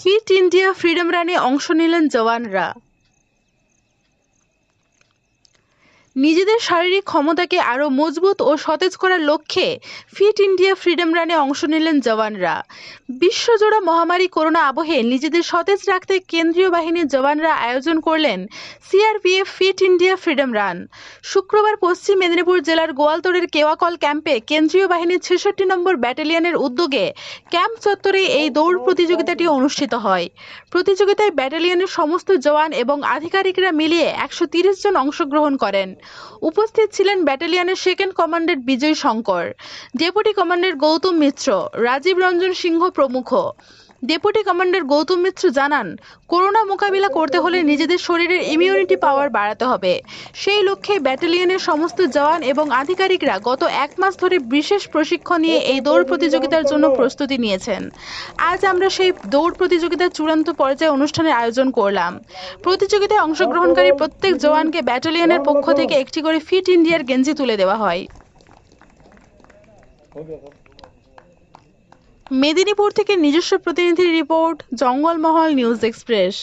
Fit India freedom রানে অংশ নিলেন জওয়ানরা। নিজেদের শারীরিক ক্ষমতাকে আরও মজবুত ও সতেজ করার লক্ষ্যে ফিট ইন্ডিয়া ফ্রিডম রানে অংশ নিলেন জওয়ানরা। বিশ্বজোড়া মহামারী করোনা আবহে নিজেদের সতেজ রাখতে কেন্দ্রীয় বাহিনীর জওয়ানরা আয়োজন করলেন CRPF fit India freedom run. শুক্রবার পশ্চিম মেদিনীপুর জেলার গোয়ালতোড়ের কেওয়াকল ক্যাম্পে কেন্দ্রীয় বাহিনীর ছেষট্টি নম্বর ব্যাটালিয়নের উদ্যোগে ক্যাম্প চত্বরে এই দৌড় প্রতিযোগিতাটি অনুষ্ঠিত হয়। প্রতিযোগিতায় ব্যাটালিয়নের সমস্ত জওয়ান এবং আধিকারিকরা মিলিয়ে একশো জন অংশগ্রহণ করেন। উপস্থিত ছিলেন ব্যাটালিয়নের second commander Bijay Shankar deputy commander Gautam Mitra, Rajib Ranjan Singha প্রমুখ। ডেপুটি কমান্ডার গৌতম মিত্র জানান, করোনা মোকাবিলা করতে হলে নিজেদের শরীরের ইমিউনিটি পাওয়ার বাড়াতে হবে। সেই লক্ষ্যে ব্যাটালিয়নের সমস্ত জওয়ান এবং আধিকারিকরা গত এক মাস ধরে বিশেষ প্রশিক্ষণ নিয়ে এই দৌড় প্রতিযোগিতার জন্য প্রস্তুতি নিয়েছেন। আজ আমরা সেই দৌড় প্রতিযোগিতার চূড়ান্ত পর্যায়ে অনুষ্ঠানের আয়োজন করলাম। প্রতিযোগিতায় অংশগ্রহণকারী প্রত্যেক জওয়ানকে ব্যাটালিয়নের পক্ষ থেকে একটি করে ফিট ইন্ডিয়ার গেঞ্জি তুলে দেওয়া হয়। মেদিনীপুর থেকে নিজস্ব প্রতিনিধি রিপোর্ট জঙ্গলমহল নিউজ এক্সপ্রেস।